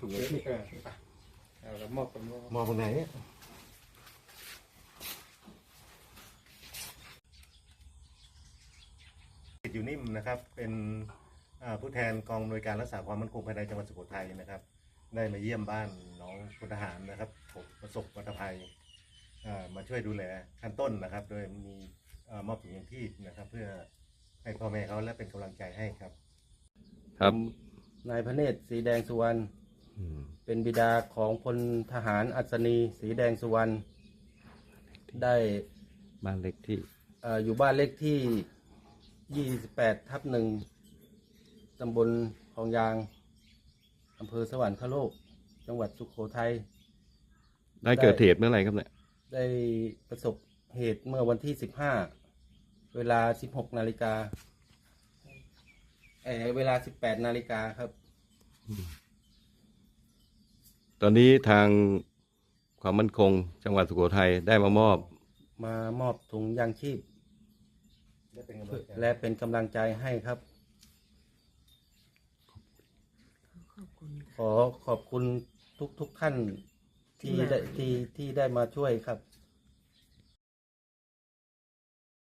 ถุงยังชีพเอออะเอาแล้วมอบกันมอบมองตรงไหนเนี่ยอยู่นิ่มนะครับ เป็นอ่าผู้แทนกองหน่วยการรักษาความมั่นคงภายในจังหวัดสุโขทัยนะครับ ได้มาเยี่ยมบ้านน้องพลทหารนะครับผมประสบวัตภัยอ่ามาช่วยดูแลขั้นต้นนะครับ โดยมีอ่ามอบถุงยังชีพนะครับ เพื่อให้พ่อแม่เขาและเป็นกำลังใจให้ครับ ครับ นายพระเนตรสีแดงสุวรรณอืม เป็นบิดาของพลทหารอัศนี สีแดงสุวรรณได้บ้านเล็กที่เอ่ออยู่บ้านเลขที่ 28 ทับหนึ่งตำบลคลองยางอำเภอสวรรคโลก จังหวัดสุโขทัย ได้เกิดเหตุเมื่อไหร่ครับเนี่ยได้ประสบเหตุเมื่อวันที่ 15 เวลา 16 นาฬิกาเออเวลา 18 นาฬิกาครับ ตอนนี้ทางความมั่นคงจังหวัดสุโขทัยได้มามอบ มามอบถุงยางชีพและเป็นกำลังใจและเป็นกำลังใจให้ครับ ขอขอบคุณทุกทุกๆท่านที่ได้ที่ที่ได้มาช่วยครับ